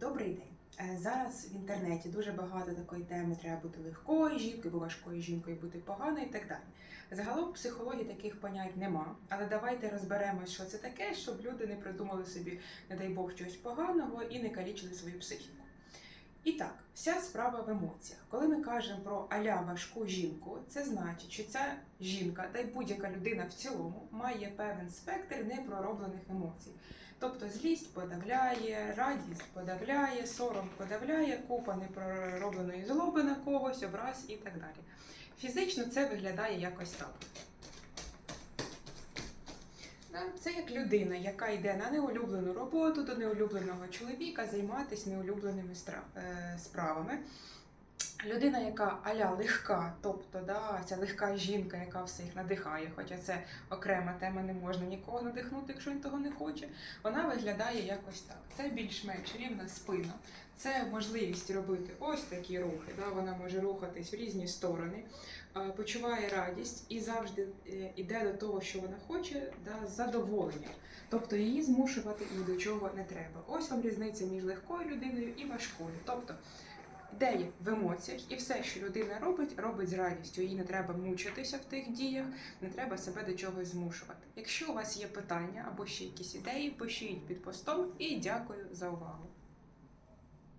Добрий день. Е, Зараз в інтернеті дуже багато такої теми треба бути легкою жінкою, бо важкою жінкою бути поганою і так далі. Загалом в психології таких понять нема, але давайте розберемось, що це таке, щоб люди не придумали собі, не дай Бог, чогось поганого і не калічили свою психіку. І так, вся справа в емоціях. Коли ми кажемо про аля важку жінку, це значить, що ця жінка, та й будь-яка людина в цілому, має певен спектр непророблених емоцій. Тобто злість подавляє, радість подавляє, сором подавляє, купа непроробленої злоби на когось, образ і так далі. Фізично це виглядає якось так. Да, Це як людина, яка йде на неулюблену роботу до неулюбленого чоловіка займатися неулюбленими е, справами. Людина, яка аля легка, тобто да, ця легка жінка, яка всіх надихає, хоча це окрема тема, не можна нікого надихнути, якщо він того не хоче. Вона виглядає якось так. Це більш-менш рівна спина. Це можливість робити ось такі рухи. Да? Вона може рухатись в різні сторони, е, почуває радість і завжди е, іде до того, що вона хоче, да, з. Тобто її змушувати ні до чого не треба. Ось вам різниця між легкою людиною і важкою. Тобто ідея в емоціях, і все, що людина робить, робить з радістю. Їй не треба мучитися в тих діях, не треба себе до чогось змушувати. Якщо у вас є питання або ще якісь ідеї, пишіть під постом і дякую за увагу.